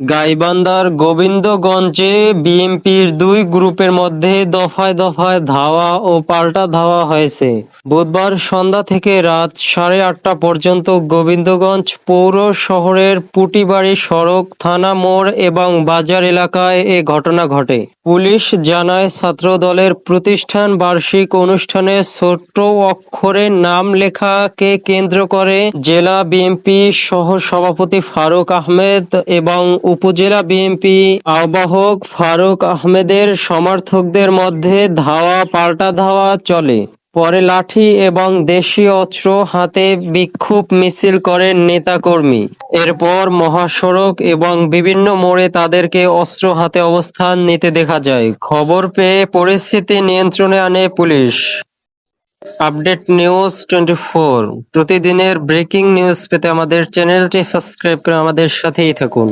গাইবান্ধার গোবিন্দগঞ্জে বিএনপির দুই গ্রুপের মধ্যে দফায় দফায় ধাওয়া ও পাল্টা ধাওয়া হয়েছে। বুধবার সন্ধ্যা থেকে রাত সাড়ে আটটা পর্যন্ত গোবিন্দগঞ্জ পৌর শহরের পুটিবাড়ি সড়ক, থানা মোড় এবং বাজার এলাকায় এ ঘটনা ঘটে। পুলিশ জানায়, ছাত্রদলের প্রতিষ্ঠান বার্ষিক অনুষ্ঠানে ছোট্ট অক্ষরে নাম লেখাকে কেন্দ্র করে জেলা বিএনপি সহ সভাপতি ফারুক আহমেদ এবং উপজেলা বিএনপি আহ্বায়ক ফারুক আহমেদের সমর্থকদের মধ্যে ধাওয়া পাল্টা ধাওয়া চলে। পরে লাঠি এবং দেশীয় অস্ত্র হাতে বিক্ষোভ মিছিল করেন নেতাকর্মী। এরপর মহাসড়ক এবং বিভিন্ন মোড়ে তাদেরকে অস্ত্র হাতে অবস্থান নিতে দেখা যায়। খবর পেয়ে পরিস্থিতি নিয়ন্ত্রণে আনে police. Update news twenty four. প্রতিদিনের ব্রেকিং নিউজ পেতে আমাদের চ্যানেলটি সাবস্ক্রাইব করে আমাদের সাথেই থাকুন।